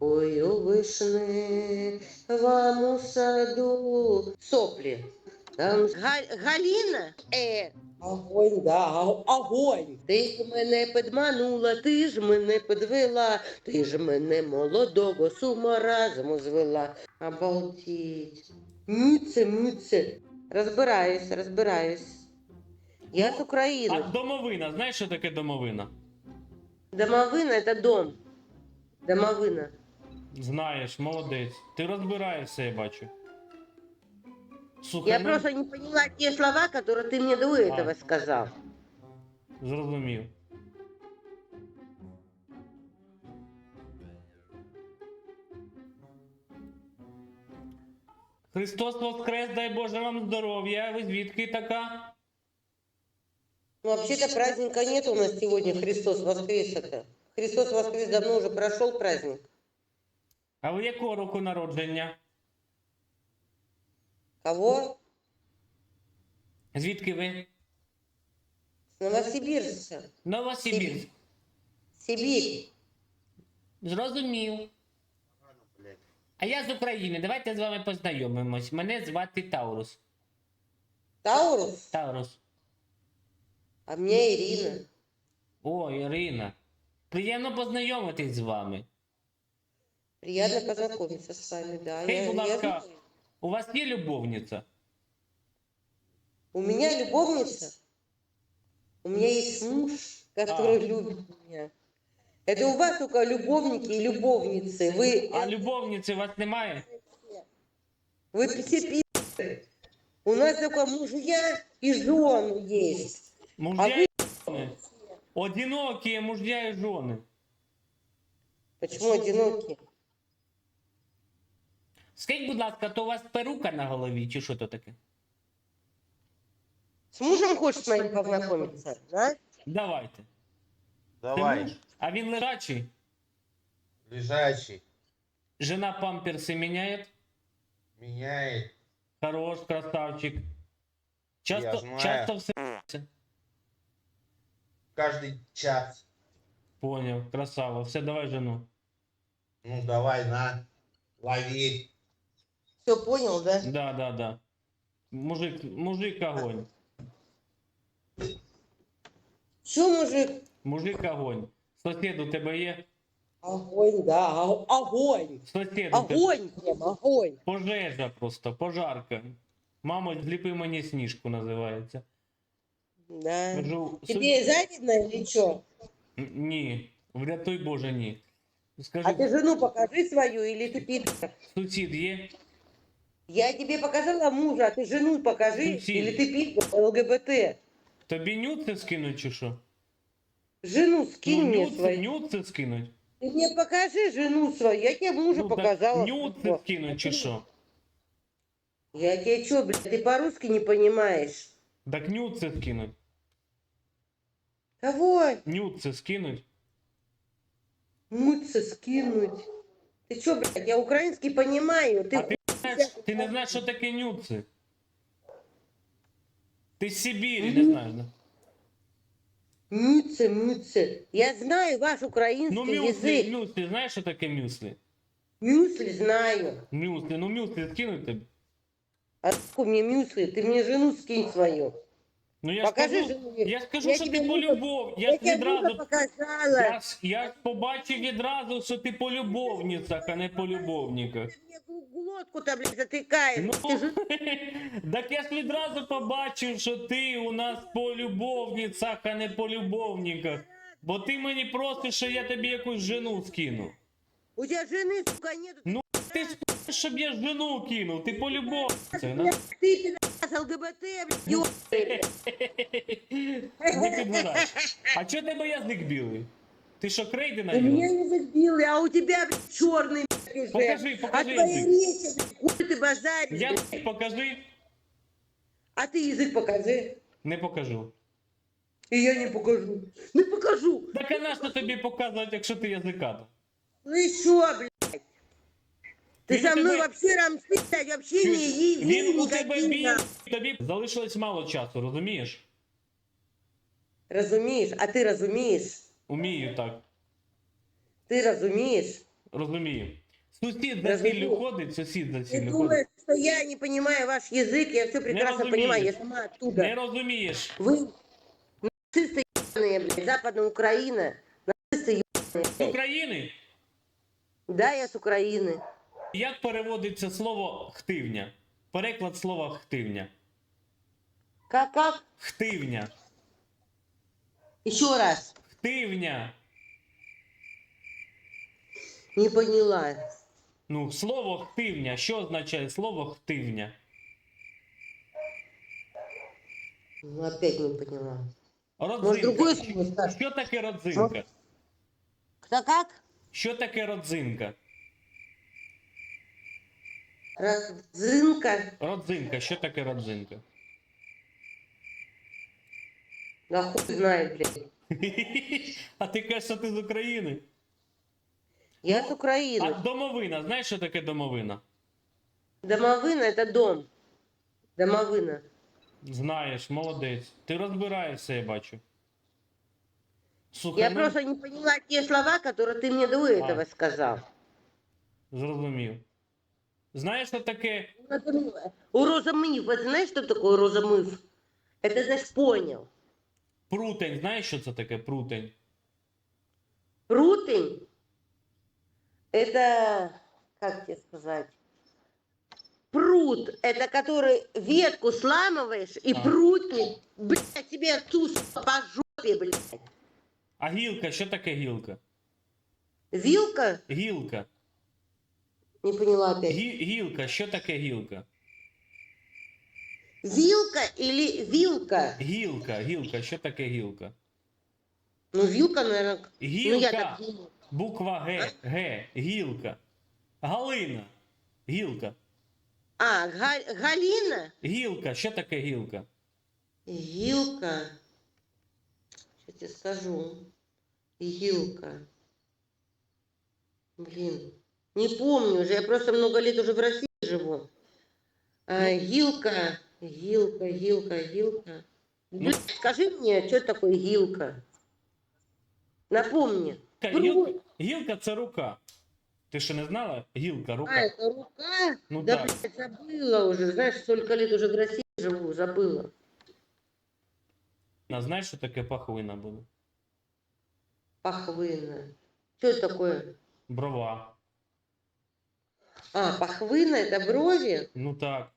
Ой, у вишни вам у саду соплі. Там Га- Галіна, е, Огонь, да, огонь. ти ж мене підманула, ти ж мене підвела, ти ж мене молодого з ума разом звела. Обалдеть. Мюце, мюце. Розбираюсь, розбираюсь. Я з А домовина, знаєш, що таке домовина? Домовина це дом. Домовина. Знаєш, молодець. Ти розбираєшся, я бачу. Слухай, Я ну, просто не поняла те слова, которые ты мне до этого сказал. зрозумів. Христос Воскрес, дай Боже вам здоров'я. Ви звідки така? Ну, вообще-то праздника нет у нас сегодня, Христос воскрес это. Христос воскрес давно уже прошел праздник. А ви якого року народження? Кого? Звідки ви? С Новосибирска. Новосибірськ. Сибирь. Зрозумів. А я з України. Давайте з вами познайомимось. Мене звати Таурус. Таурус? Таурус. А меня Ирина. О, Ірина. Приємно познайомитись з вами. Приятно познакомиться с вами, да. Скажіть, Я- будь я ласка, знаю. у вас є любовниця? У меня любовница. У меня есть муж, который А. любит меня. Это у вас только любовники и любовницы. Вы, А любовниці у вас немає? вы все пи***ы. У нас только мужья и жены есть. Мужья А і жони. Одинокі мужья і жони. Почему одинокие? Скажіть, будь ласка, то у вас перука на голові, чи що то таке? С мужем хочешь с моим познакомиться, да? Давайте. Давай, муж? А він лежачий? лежачий, Жена памперси міняє? меняет. Хорош, красавчик. Часто, Я знаю. часто все. Каждый час. Поняв, красава. Все, давай жену. Ну давай, на, лови. Все понял, да? Да, да, да. Мужик, мужик огонь. Че, мужик? Мужик огонь. Сосед у тебе є? Огонь, да, о- огонь. Сосед у тебе. Огонь прям, огонь. Пожежа просто, пожарка. Мамо, зліпи мені сніжку називається. Да. Кажу, Тебе завидно или что? Н- Ні, врятуй Боже, ні. Скажи, А ты жену покажи свою или ты пи***? сусід є? Я тебе показала мужа, а ты жену покажи Сусід. или ты пи***, ЛГБТ. Тобі нюци скинуть чи що? Жену скинь ну, мне нюци, свою. нюци скинуть. Ты мне покажи жену свою, я тебе мужа Ну, так показала. нюци скинуть чи що? Я тебе что, блядь, ты по-русски не понимаешь? Так нюци скинуть. Кого? Нюци скинуть. Мыться скинуть. Ты что, блядь, я украинский понимаю. Ты А ти знаєш, ти не знаєш, що таке нюци? Ти з Сибірі не знаєш, да? Мыться, мыться. Я знаю ваш украинский Ну, мюслі, язык. мюслі, знаєш, що таке мюслі? Мюсли знаю. Мюслі, ну мюслі скинуть тобі. А нахуй мне мюсли? Ты мне жену скинь свою. Ну я Покажи ж кажу, жену. я ж кажу, Я що тебе ти мужа- полюбов. Я, Я ж тебе мужа відразу. показала. Я ж, я ж побачив відразу, що ти по любовницях, а не по любовниках. Ты мне гу- глотку-то, блядь, затыкаешь. Ну, Ты же так я ж відразу побачив, що ти у нас по любовницях, а не по любовниках. Бо ти мені просиш, що я тобі якусь жену скину. У тебя жены, сука, нету. Ну, ти ж просиш, щоб я жену кинув, ти по любовницях. ну. Блядь, Ты, пидорас, ЛГБТ, блядь, ёбаный, блядь. Не підгорай. А чого тебе язик білий? Ти що крейди У меня наїла? язык белый, а у тебя, блядь, черный, блядь, уже. Покажи, А покажи твоя язык. речь, блядь, хуй ты базаришь, Я блядь. покажи, А ты язык покажи. не покажу. И я не покажу. Не покажу. Так а нащо тобі показувати, якщо ти язиката? Ну и что, блядь? Ты Він со у мной тебе- вообще рамсы, блядь, вообще не Чуєш? не Він у тебе никаких, білий, нахуй. тобі залишилось мало часу, розумієш? Разумеешь, а ты разумеешь? Умію так. Ты разумеешь? Розумію. Сусід за Розумію. сіллю ходить, сусід за Ты сіллю ходить. думаешь, что я не понимаю ваш язык? Я все прекрасно разумеешь. понимаю, я сама оттуда. Не розумієш. Вы нацисты ебаные, блядь, Западная Украина. Нацисты З ебаные. України? Да, я с Украины. Як переводиться слово хтивня? Переклад слова хтивня. Как, как? Хтивня. Еще раз. Хтивня. Не поняла. Ну, слово хтивня. Що означає слово хтивня? Ну, опять не поняла. Может, Родзинка. слово скажешь? Що таке родзинка? Кто как? Що таке родзинка? Родзинка. Родзинка, що таке родзинка? Да хуй знает, блядь. А ти кажеш, що ти з України? Я с А Украины. домовина, знаєш, що таке домовина? Домовина это дом. Домовина. Знаєш, молодець. Ти розбираєшся, я бачу. Слухай, Я ну, просто не поняла те слова, которые ты мне до этого сказал. зрозумів. Знаєш, що таке Например, У розомыв. Вот знаешь, что такое розомыв? Это значит понял. прутень? Знаєш, що це таке прутень? Прутень – это, как тебе сказать, прут – это который ветку сламываешь и А. прутник, блядь, тебе туз по жопе, блядь. А гілка, що таке гілка? Вилка? Гілка. Не поняла опять. Гі- гілка, що таке гілка? Вилка или вилка? Гілка, гілка, що таке гілка? Ну, вилка, наверное. Ну, я Гілка. так думаю. Буква Г. Г. Гілка. Галина. Гілка. А, Га- Галина? Гілка, що таке гілка? Гилка. Сейчас тебе скажу. Гилка. Блин. Не помню уже. Я просто много лет уже в России живу. А, гилка. Гилка, гилка, гилка. Блин, скажи мне, что такое гилка? Напомни. Ка- Пру- Гілка, гілка це рука. Ти що не знала? Гілка, А, рука. это рука? Ну да, да. блядь, забыла уже. Знаешь, столько лет уже в России живу, забыла. А знаєш, що таке пахвина буде? Пахвына. Что это такое? Брова. А, пахвына это брови? Ну так.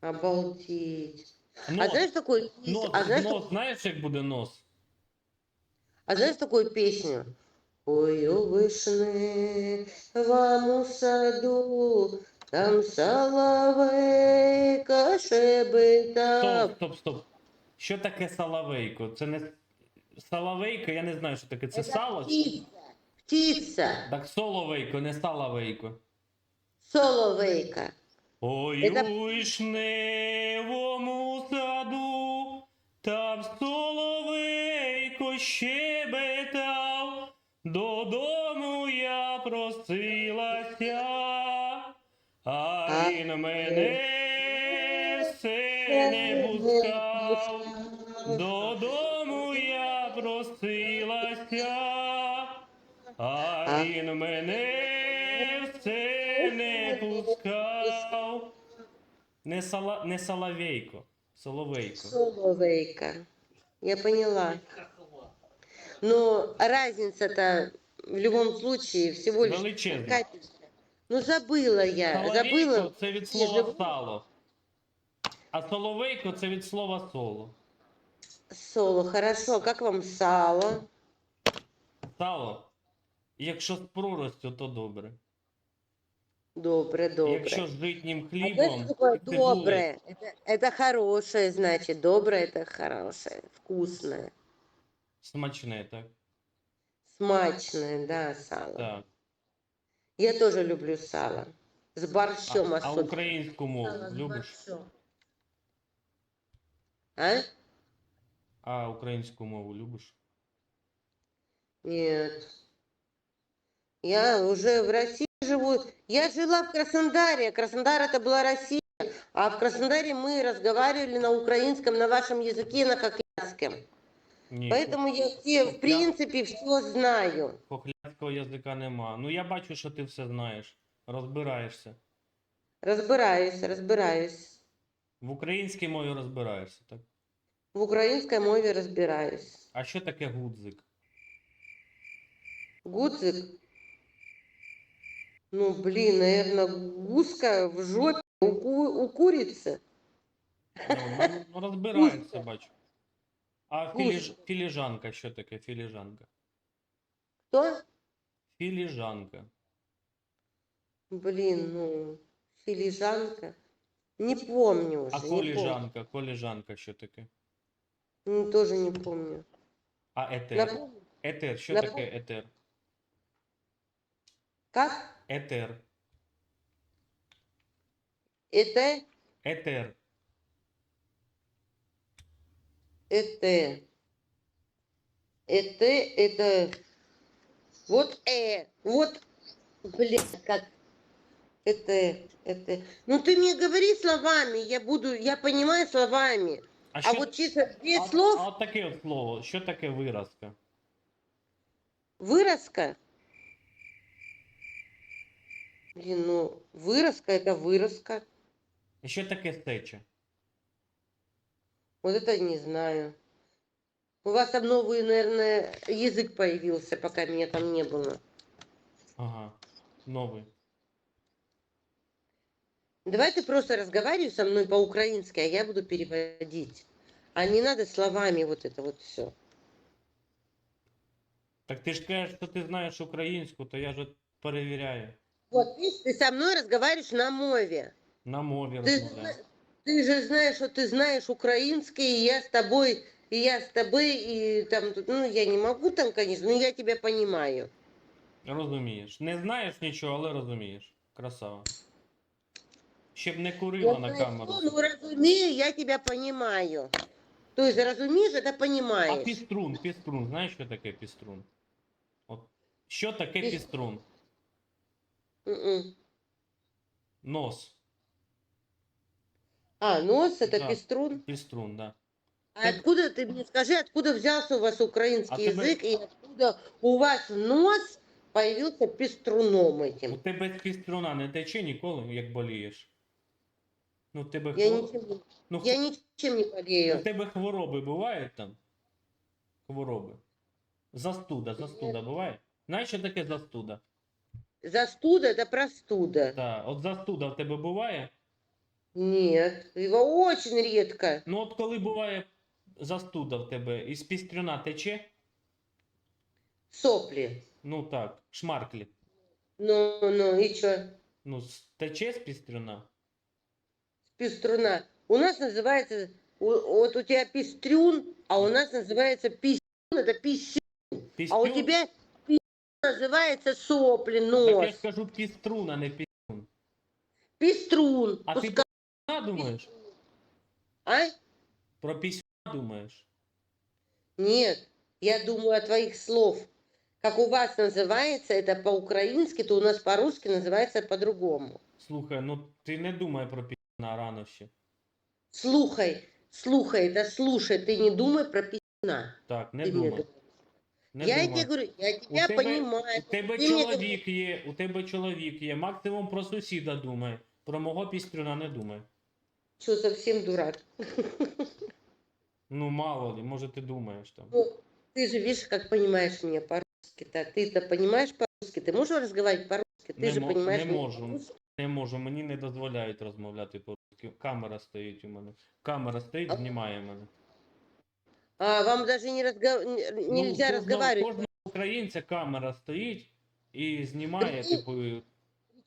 Обалдеть. Нос, А знаешь такую песню? нос, А знаешь, нос, знаєш, як буде нос? а знаешь такую песню? Ой, у вишни вам у саду, там соловейка шебетав. Стоп, стоп, стоп. Що таке салавейко? Це не салавейко, я не знаю, що таке. Це Это сало? Птица. Птица. Так соловейко, не салавейко. Соловейка. Ой, Это- у вишневому саду, там соловейко щебетав, додому я просилася, а він мене все не пускав. Він мене все не пускав. Не, сала, не соловейко, соловейко. Соловейка. Я поняла. Но разница-то в любом случае всего лишь Величезна. капелька. Ну забыла я, Соловейко забыла. це від слова сало. А соловейко це від слова соло. Соло, хорошо. Как вам сало? Сало. Якщо з проростю, то добре. Добре, добре. Якщо з житнім А знаешь, хлібом, что такое і цибулею, доброе? Это, это хорошее, значит. Доброе это хорошее, вкусное, смачне, так? смачное, да, сало. Так. Я тоже люблю сало. С борщом А, а особенно. українську мову Сало с любиш? борщом. А? А українську мову любиш? Нет. Я уже в России живу. Я жила в Краснодаре. Краснодар это была Россия. А в Краснодаре мы разговаривали на украинском, на вашем языке, на хохлядском. Ні, Поэтому я все, в принципе, все знаю. хохлядського язика нема. Ну я бачу, що ти все знаєш. Розбираєшся. Разбираюсь, разбираюсь. В українській мові розбираєшся, так? В українській мові розбираюсь. А що таке гудзик? Гудзик. Ну, блин, наверное, гуска в жопе у, ку- у курицы. Ну, ну, ну, розбираєшся, бачу. А Гуска. філіж... філіжанка, що таке філіжанка? Кто? Філіжанка. Блин, ну, филижанка. Не помню уже. А не помню. коліжанка, коліжанка, що таке? Ну, тоже не помню. А етер? Напомню. Етер, що Напом- таке етер? Как? Етер. Это, Етер. это, это, это, вот э, вот, блин, как, это, это. Ну, ты мне говори словами, я буду, я понимаю словами. А, А що... вот чисто без а, слов, а от таке от слово. Що таке виразка? выразка. Блин, ну, выразка это выразка. І що таке сеча? Вот это не знаю. У вас там новый, наверное, язык появился, пока меня там не было. Ага. Новий. Давай ты просто разговаривай со мной по-украински, а я буду переводить. А не надо словами вот это вот все. Так ти ж кажеш, що ти знаєш українську, то я ж от перевіряю. Вот, видишь, ты со мной разговариваешь на мове. На мові Ты, розмовляю. зна- ты же знаешь, что ты знаешь украинский, и я с тобой, и я с тобой, и там, тут, ну, я не могу там, конечно, но я тебя понимаю. Розумієш. Не знаєш нічого, але розумієш. Красава. Щоб не Я курила на знаю, камеру. что, ну, разумею, я тебя понимаю. То есть, разумеешь, это А понимаешь. піструн, піструн, знаєш, що таке піструн? От. Що таке Піс- піструн? Мгм. Нос. А, нос это Да. пеструн. Піструн, да. А откуда, ты мне скажи, откуда взялся у вас украинский А ты бы- язык, и откуда у вас нос появился пеструном У этим? тебе з піструна не тече ніколи, як болієш. Ну, в тебе, Я хво- ничем, не- ну, я хво- ничем не у болею. тебе хвороби бувають там? Хвороби. Застуда, застуда буває? Знаєш, що таке застуда? Застуда это простуда. Так, от застуда в тебе буває? Нет, его очень редко. Ну от коли буває застуда в тебе, із пістрюна тече? Сопли. Ну так, шмарклі. Ну, ну, и что? Ну, с- тече з пістрюна? Пеструна. У нас называется, у- вот у тебя пестрюн, а у нас называется писюн, это писюн. А Пістюн? у тебя писюн называется сопли, Так я нос. ж кажу піструн, а не піструн. Пеструн. А ти Пускай- про пісюна думаєш? А? Про пісюна думаєш? Нет, я думаю о твоих слов. Как у вас называется это по-украински, то у нас по-русски называется по-другому. Слухай, ну ти не думай про пісюна рано ще. Слухай, слухай, это слушай, ты не думай про писюна. Так, не Ты мне думай. говоришь. Не я думай. тебе говорю, я У тебя тебе, понимаю. у тебе Ти мені чоловік є, у тебе чоловік є. Максимум про сусіда думай. Про мого пістрюна не думай. Что, совсем дурак? Ну, мало ли, може ти думаєш там. Ну, ты же видишь, как понимаешь меня по-русски-то. Ты-то понимаешь по-русски? Ты можешь разговаривать по-русски? Ты Не же мо- понимаешь не меня можу. по-русски. Не можу, мені не дозволяють розмовляти по-русски. Камера стоїть у мене. Камера стоїть, А- знімає мене. А вам даже не разго... Ну, нельзя кожного- разговаривать. Кожного українця камера стоїть і знімає, Ну, типу,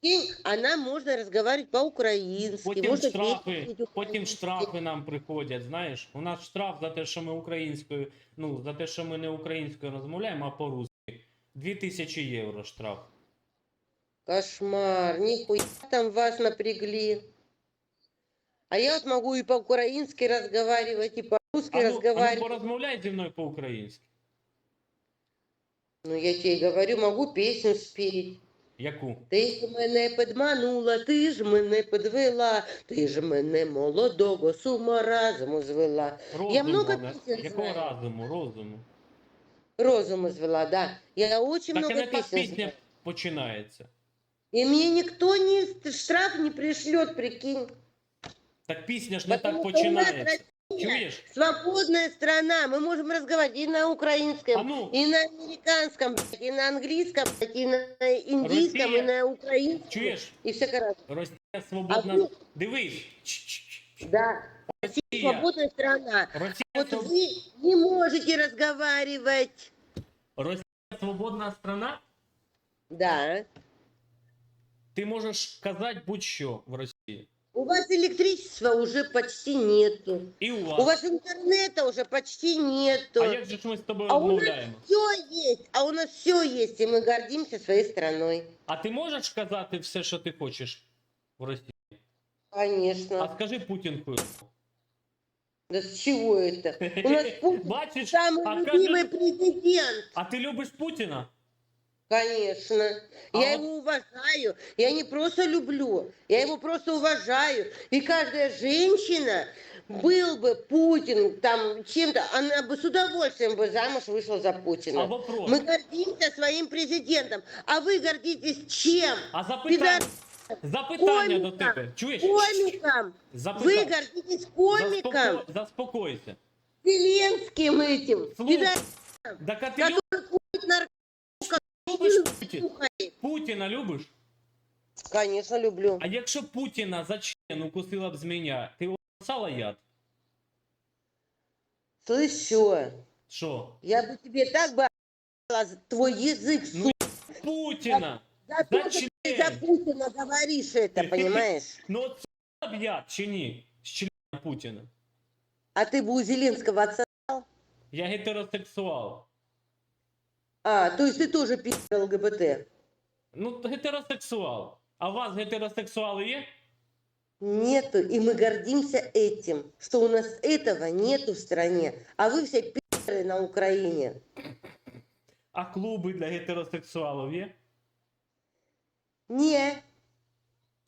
Прикинь, Она можно разговаривать по-украински. Потім можно штрафи, потім штрафи нам приходять, знаєш. У нас штраф за те, що ми українською, ну, за те, що ми не українською розмовляємо, а по-русски. 2000 євро штраф. Кошмар, нихуя там вас напрягли. А я вот могу и по-украински разговаривать, и по-русски А ну, а ну разговаривать. порозмовляй зі мною по-українськи. Ну, я тебе говорю, могу песню спеть. Яку? Ти ж мене підманула, ти ж мене підвела, ти ж мене молодого з ума разуму звела. Розуму. много не- пісень Якого знаю. разуму? Розуму. Розуму звела, да. Я очень Так много не так пісня знаю. починається. И мне никто не штраф не пришлет, прикинь. Так пісня ж не Потому так починається. Россия Чуєш? свободная страна, мы можем разговаривать и на украинском, А ну, и на американском, блядь, и на английском, блядь, и на индийском, Россия. и на украинском, чуєш? и все короче. Росія А свободна. вы- Дивись. Ч-ч-ч. Да, Россия Россия. свободная страна. Росія, Вот своб- вы не можете разговаривать. Росія свободна страна. Да. Ти можеш казати будь-що в Росії. У вас электричества уже почти нету. І у У вас. вас интернета уже почти нету. А як же ж ми з тобою А у нас розмовляємо? все есть, а у нас все есть, и мы гордимся своей страной. А ти можеш казати все, що ти хочеш в Росії? А Конечно. скажи Путін хуй. Да с чего это? У нас Путин Бачиш, самый а любимый кажеш, президент. а ти любиш Путіна? Конечно. А я вот- его уважаю. Я не просто люблю, я его просто уважаю. И каждая женщина, был бы Путин там чем-то, она бы с удовольствием бы замуж вышла за А Путина. вопрос. Мы гордимся своим президентом. А вы гордитесь чем? А запитання, запитання до Коміком. тебе. Чуєш? Комиком. Вы Запитання. гордитесь комиком. Заспоко- Заспокойся. Зеленским этим. Слушай, Пидорасом, любиш Путіна? наркотики. Путіна любиш? Конечно, люблю. А якщо Путіна за член укусила б змія, ти його сала яд? Слышь, что? Що? Я бы тебе так бы отдала за твой язык, Ну, сука. Путіна! За за то, что ты член. за Путина говоришь это, понимаешь? Ну от сала б яд чи ні? З члена Путіна. А ты бы у Зеленского отца... Я гетеросексуал. А, то есть ты тоже пи***л ЛГБТ? Ну, гетеросексуал. А у вас гетеросексуали є? Нету, и мы гордимся этим, что у нас этого нету в стране, а вы все пи***ры на Украине. А клуби для гетеросексуалів є? Не,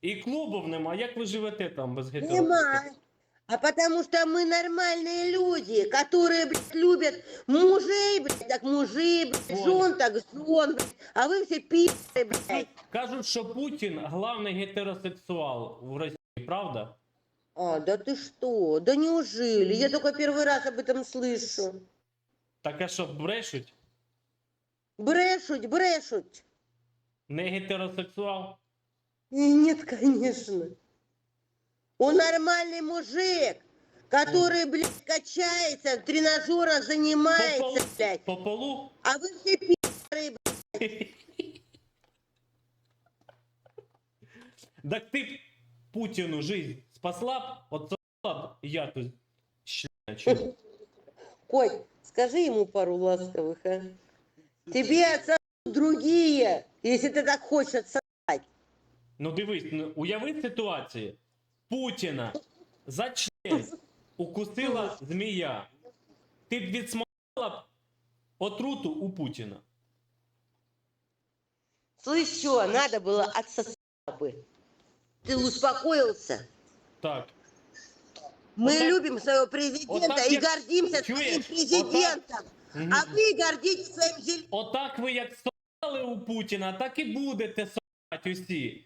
І клубів нема. Як ви живете там без нема. гетеросексуалів? А потому что мы нормальные люди, которые, блядь, любят мужей, блядь, так мужей, блядь, Понял. жен, так жен, блядь. А вы все пи***ры, блядь. Кажуть, що Путін главний гетеросексуал в Росії, правда? А, да ты что? Да неужели? Я только первый раз об этом слышу. Так а що, брешуть? Брешуть, брешуть. Не гетеросексуал? Нет, конечно. Он нормальный мужик, который, блядь, качается, в тренажерах По занимается, полу? блядь. По полу? А вы все пи***ры, блядь. Так ти б Путіну жизнь спасла б, от спасла б я тут члена чи ні? Коть, скажи ему пару ласковых, а? Тебе отца другие, если ты так хочешь отсосать. Ну дивись, ну, уяви ситуацію. Путіна за член укусила змія. Ти б відсмокала б отруту у Путіна. Слышь, что, надо было отсосать бы. Ты успокоился? Так. Мы Вот так- любим своего президента вот так и я- гордимся Чуешь? своим Вот так- президентом. Мгм. А вы гордитесь своим зеленым. Отак ви як сосали у Путіна, так і будете сосати усі.